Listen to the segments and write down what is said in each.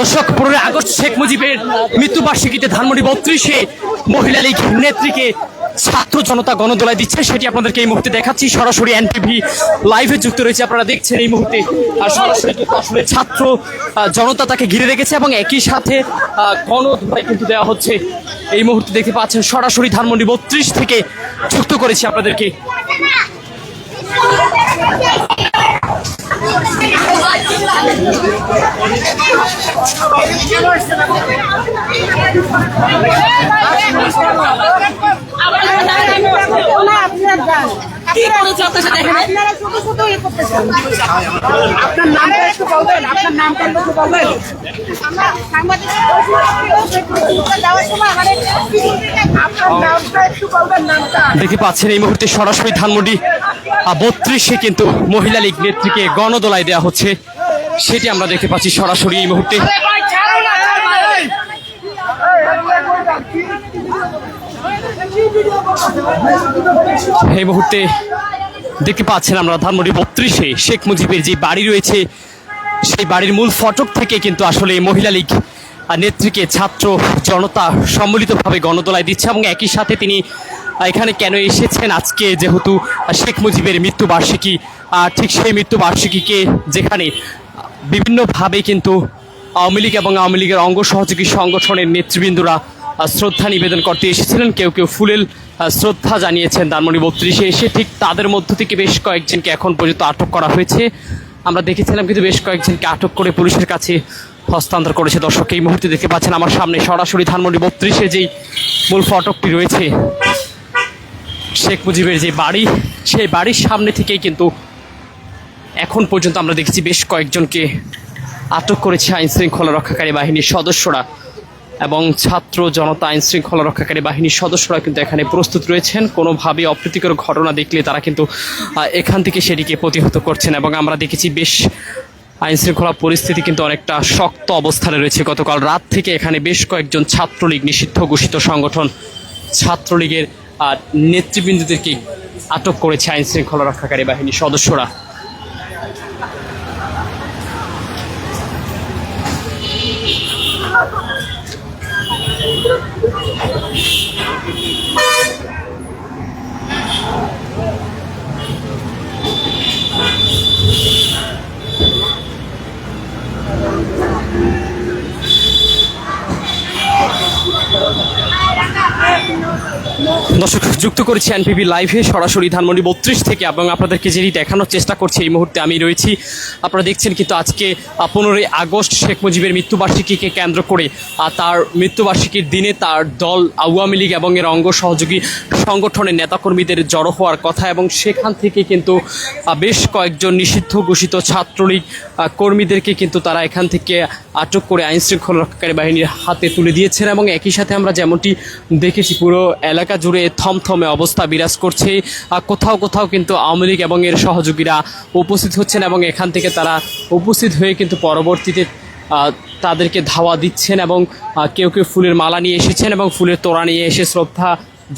দর্শক পনেরোই আগস্ট শেখ মুজিবের মৃত্যুবার্ষিকীতে ধানমন্ডি বত্রিশে মহিলা লীগ নেত্রীকে ছাত্র জনতা গণদোলায় দিচ্ছে, সেটি আপনাদেরকে এই মুহূর্তে দেখাচ্ছি। সরাসরি এনটিভি লাইভে যুক্ত রয়েছে, আপনারা দেখছেন এই মুহূর্তে আর সরাসরি আসলে ছাত্র জনতা তাকে ঘিরে রেখেছে এবং একই সাথে গণদোলায় কিন্তু দেওয়া হচ্ছে। এই মুহূর্তে দেখতে পাচ্ছেন, সরাসরি ধানমন্ডি বত্রিশ থেকে যুক্ত করেছি আপনাদেরকে। আপনারা শুধু শুধু ইয়ে করতেছেন। আপনার নামটা একটু বলবেন আপনার নামটা একটু বলবেন। আমরা সাংবাদিক যাওয়ার সময় আমাদের আপনার নামটা একটু বলবেন নামটা। দেখতে পাচ্ছেন এই মুহূর্তে সরাসরি ধানমন্ডি বত্রিশে কিন্তু মহিলা লীগ নেত্রীকে গণদোলায় দেওয়া হচ্ছে। সেটি আমরা দেখতে পাচ্ছি সরাসরি এই মুহূর্তে। এই মুহূর্তে দেখতে পাচ্ছেন আমরা ধানমন্ডি বত্রিশে শেখ মুজিবের যে বাড়ি রয়েছে, সেই বাড়ির মূল ফটক থেকে কিন্তু আসলে মহিলা লীগ নেত্রীকে ছাত্র জনতা সম্মিলিতভাবে গণদোলায় দিচ্ছে এবং একই সাথে তিনি এখানে কেন এসেছেন? আজকে যেহেতু শেখ মুজিবের মৃত্যুবার্ষিকী ঠিক সেই মৃত্যুবার্ষিকীকে যেখানে বিভিন্নভাবে কিন্তু আওয়ামী লীগ এবং আওয়ামী লীগের অঙ্গ সহযোগী সংগঠনের নেতৃবৃন্দরা শ্রদ্ধা নিবেদন করতে এসেছিলেন। কেউ কেউ ফুলেল শ্রদ্ধা জানিয়েছেন ধানমন্ডি বত্রিশে এসে ঠিক তাদের মধ্য থেকে বেশ কয়েকজনকে এখন পর্যন্ত আটক করা হয়েছে। আমরা দেখেছিলাম কিন্তু বেশ কয়েকজনকে আটক করে পুলিশের কাছে হস্তান্তর করেছে। দর্শক, এই মুহূর্তে দেখতে পাচ্ছেন আমার সামনে সরাসরি ধানমন্ডি বত্রিশে যেই মূল ফটকটি রয়েছে, শেখ মুজিবের যে বাড়ি, সেই বাড়ির সামনে থেকেই কিন্তু এখন পর্যন্ত আমরা দেখেছি বেশ কয়েকজনকে আটক করেছে আইন শৃঙ্খলা রক্ষাকারী বাহিনীর সদস্যরা। এবং ছাত্র জনতা আইন শৃঙ্খলা রক্ষাকারী বাহিনীর সদস্যরা কিন্তু এখানে প্রস্তুত রয়েছেন। কোনোভাবে অপ্রীতিকর ঘটনা দেখলে তারা কিন্তু এখান থেকে সেটিকে প্রতিহত করছেন এবং আমরা দেখেছি বেশ আইন শৃঙ্খলা পরিস্থিতি কিন্তু অনেকটা শক্ত অবস্থানে রয়েছে। গতকাল রাত থেকে এখানে বেশ কয়েকজন ছাত্রলীগ নিষিদ্ধ ঘোষিত সংগঠন ছাত্রলীগের নেতৃবৃন্দদেরকে আটক করেছে আইন শৃঙ্খলা রক্ষাকারী বাহিনীর সদস্যরা। Thank you. দর্শক, যুক্ত করেছি এনপিবি লাইভে সরাসরি ধানমন্ডি বত্রিশ থেকে এবং আপনাদেরকে যেটি দেখানোর চেষ্টা করছি এই মুহূর্তে আমি রয়েছি। আপনারা দেখছেন কিন্তু আজকে পনেরোই আগস্ট শেখ মুজিবের মৃত্যুবার্ষিকীকে কেন্দ্র করে তার মৃত্যুবার্ষিকীর দিনে তার দল, আওয়ামী লীগ এবং এর অঙ্গ সহযোগী সংগঠনের নেতাকর্মীদের জড়ো হওয়ার কথা এবং সেখান থেকে কিন্তু বেশ কয়েকজন নিষিদ্ধ ঘোষিত ছাত্রলীগ কর্মীদেরকে কিন্তু তারা এখান থেকে আটক করে আইন শৃঙ্খলা রক্ষাকারী বাহিনীর হাতে তুলে দিয়েছেন এবং একই সাথে আমরা যেমনটি দেখেছি, পুরো এলাকা জুড়ে থমথমে অবস্থা বিরাজ করছে। কোথাও কোথাও কিন্তু আওয়ামী লীগ এবং এর সহযোগীরা উপস্থিত হচ্ছেন এবং এখান থেকে তারা উপস্থিত হয়ে কিন্তু পরবর্তীতে তাদেরকে ধাওয়া দিচ্ছেন এবং কেউ কেউ ফুলের মালা নিয়ে এসেছেন এবং ফুলের তোড়া নিয়ে এসে শ্রদ্ধা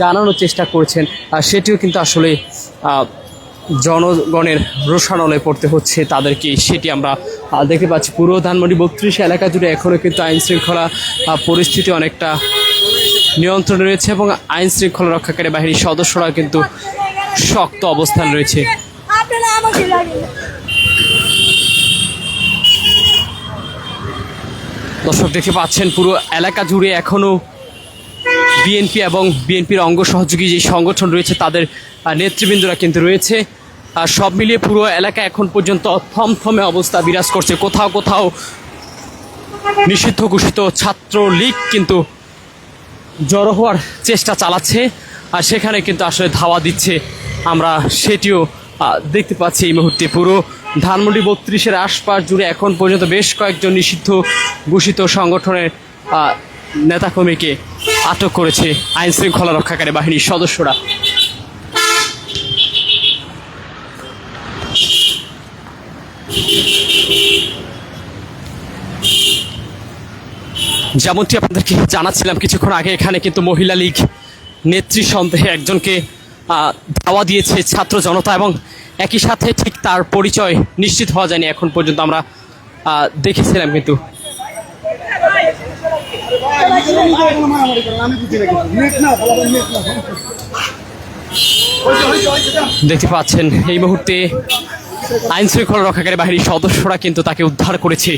জানানোর চেষ্টা করছেন। সেটিও কিন্তু আসলে জনগণের রোষানলে পড়তে হচ্ছে তাদেরকে, সেটি আমরা দেখতে পাচ্ছি। পুরো ধানমন্ডি বত্রিশ এলাকা জুড়ে এখনও কিন্তু আইন শৃঙ্খলা পরিস্থিতি অনেকটা নিয়ন্ত্রণে রয়েছে এবং আইন শৃঙ্খলা রক্ষাকারী বাহিনীর সদস্যরা কিন্তু শক্ত অবস্থান রয়েছে। দর্শক দেখতে পাচ্ছেন পুরো এলাকা জুড়ে এখনও বিএনপি এবং বিএনপির অঙ্গ সহযোগী যে সংগঠন রয়েছে তাদের নেতৃবৃন্দরা কিন্তু রয়েছে। আর সব মিলিয়ে পুরো এলাকা এখন পর্যন্ত থমথমে অবস্থা বিরাজ করছে। কোথাও কোথাও নিষিদ্ধ ঘোষিত ছাত্র লীগ কিন্তু জড়ো হওয়ার চেষ্টা চালাচ্ছে, আর সেখানে কিন্তু আসলে ধাওয়া দিচ্ছে। আমরা সেটিও দেখতে পাচ্ছি এই মুহূর্তে পুরো ধানমন্ডি বত্রিশের আশপাশ জুড়ে এখন পর্যন্ত বেশ কয়েকজন নিষিদ্ধ ঘোষিত সংগঠনের নেতাকর্মীকে আটক করেছে আইনশৃঙ্খলা রক্ষাকারী বাহিনীর সদস্যরা। যেমনটি আপনাদেরকে জানাচ্ছিলাম কিছুক্ষণ আগে, এখানে কিন্তু মহিলা লীগ নেত্রী সন্দেহে একজনকে ধাওয়া দিয়েছে ছাত্র জনতা এবং একই সাথে ঠিক তার পরিচয় নিশ্চিত হওয়া যায়নি। এখন পর্যন্ত আমরা দেখেছিলাম কিন্তু। দেখতে পাচ্ছেন, এই মুহূর্তে আইন শৃঙ্খলা রক্ষাকারী বাহিনীর সদস্যরা কিন্তু তাকে উদ্ধার করেছে।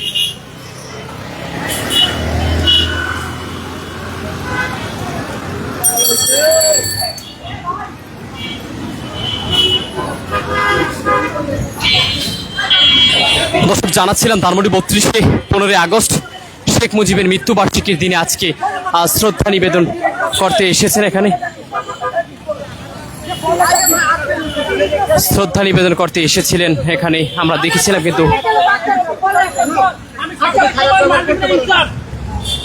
দর্শক, জানাচ্ছিলাম ধানমন্ডি বত্রিশে পনেরোই আগস্ট শেখ মুজিবের মৃত্যুবার্ষিকীর দিনে আজকে শ্রদ্ধা নিবেদন করতে এসেছেন এখানে। শ্রদ্ধা নিবেদন করতে এসেছিলেন এখানে, আমরা দেখেছিলাম কিন্তু